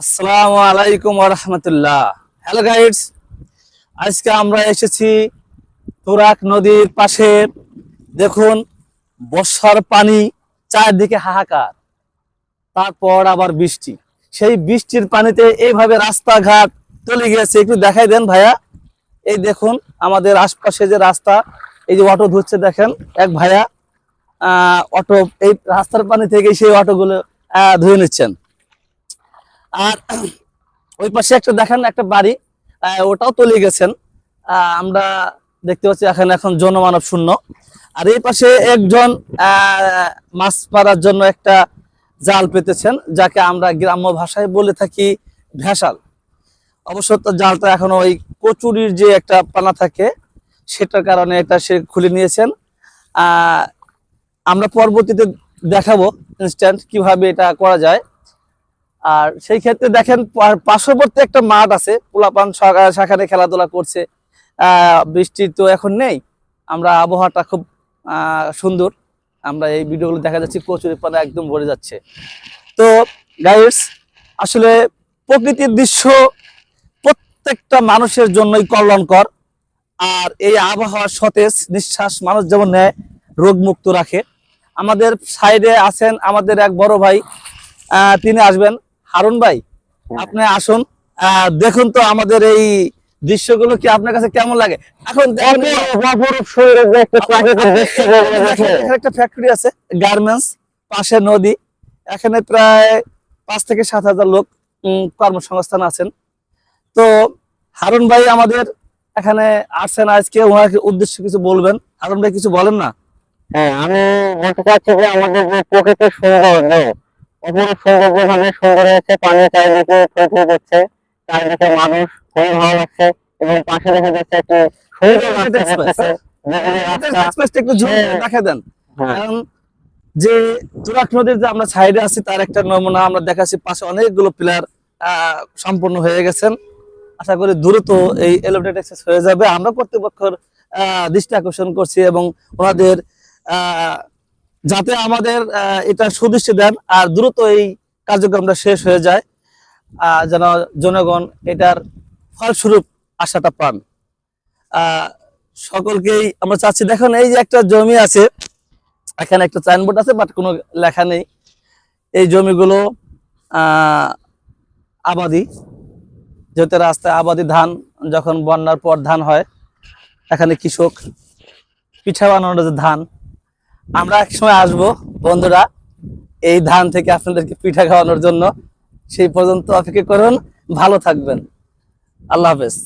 আসসালামু আলাইকুম রহমতুল্লাহ hello guides আজকে আমরা এসেছি তুরাক নদীর পাশে। দেখুন, বর্ষার পানি চারদিকে হাহাকার, তারপর আবার বৃষ্টি। সেই বৃষ্টির পানিতে এইভাবে রাস্তাঘাট চলে গিয়েছে। একটু দেখাই দেন ভাইয়া। এই দেখুন, আমাদের আশপাশে যে রাস্তা, এই যে অটো ধুচ্ছে দেখেন এক ভাইয়া। অটো, এই রাস্তার পানি থেকে সেই অটোগুলো ধুয়ে নিচ্ছেন। আর ওই পাশে একটা দেখেন একটা বাড়ি ওটাও তলিয়ে গেছেন। আমরা দেখতে পাচ্ছি এখানে এখন জনমানব শূন্য। আর এই পাশে একজন মাছ মারার জন্য একটা জাল পেতেছেন, যাকে আমরা গ্রাম্য ভাষায় বলে থাকি ভেসাল। অবশ্য জালটা এখন ওই কচুরির যে একটা পানা থাকে, সেটার কারণে এটা সে খুলে নিয়েছেন। আমরা পরবর্তীতে দেখাবো ইনস্ট্যান্ট কীভাবে এটা করা যায়। আর সেই ক্ষেত্রে দেখেন পার্শ্ববর্তী একটা মাঠ আছে, পোলাপান সেখানে খেলাধুলা করছে। বৃষ্টি তো এখন নেই। আমরা আবহাওয়াটা খুব সুন্দর। আমরা এই ভিডিওগুলো দেখা যাচ্ছে কচুরি পানা একদম ভরে যাচ্ছে। তো গাইডস আসলে প্রকৃতির দৃশ্য প্রত্যেকটা মানুষের জন্যই কল্যাণকর। আর এই আবহাওয়া সতেজ, নিঃশ্বাস মানুষ যেমন নেয় রোগ মুক্ত রাখে। আমাদের সাইডে আছেন আমাদের এক বড় ভাই। তিনি আসবেন। হারুন ভাই আপনি আসুন। দেখুন তো আমাদের এই দৃশ্যগুলো কি আপনার কাছে কেমন লাগে? এখন একটা ফ্যাক্টরি আছে গার্মেন্টস পাশে নদী। এখানে প্রায় পাঁচ থেকে সাত হাজার লোক কর্মসংস্থান আছেন। তো হারুন ভাই আমাদের এখানে আসছেন আজকে ওনাকে উদ্দেশ্য কিছু বলবেন। হারুন ভাই কিছু বলেন না? হ্যাঁ আমি বলতে চাচ্ছি যে আমাদের যে প্রকৃতির সৌন্দর্য অপরূপ সৌন্দর্য মানে সুন্দর হয়েছে পানি চারিদিকে ছড়িয়ে যাচ্ছে চারিদিকে মানুষ খুবই ভালো লাগছে এবং পাশে দেখা যাচ্ছে একটি সুন্দর রাস্তা একটু হ্যাঁ। দেখা দেন। হ্যাঁ। কারণ যে তুরাক নদীর যে আমরা সাইডে আছি তার একটা নমুনা আমরা দেখাচ্ছি পাশে অনেকগুলো পিলার সম্পূর্ণ হয়ে গেছেন। আশা করি দ্রুত এই এলিভেটেড অ্যাক্সেস হয়ে যাবে। আমরা কর্তৃপক্ষের আহ, দৃষ্টি আকর্ষণ করছি এবং ওনাদের আহ, যাতে আমাদের এটা সুদৃষ্টি দেন আর দ্রুত এই কার্যক্রমটা শেষ হয়ে যায় যেন জনগণ এটার ফলস্বরূপ আশাটা পান। সকলকেই আমরা চাচ্ছি, দেখুন, এই যে একটা জমি আছে, এখানে একটা সাইনবোর্ড আছে বাট কোনো লেখা নেই। এই জমিগুলো আবাদি, যেহেতু রাস্তায় আবাদি ধান, যখন বন্যার পর ধান হয়, এখানে কৃষক পিঠা বানানোর যে ধান আমরা এক সময় আসব, বন্ধুরা, এই ধান থেকে আপনাদেরকে পিঠা খাওয়ানোর জন্য। সেই পর্যন্ত অপেক্ষা করুন, ভালো থাকবেন। আল্লাহ হাফেজ।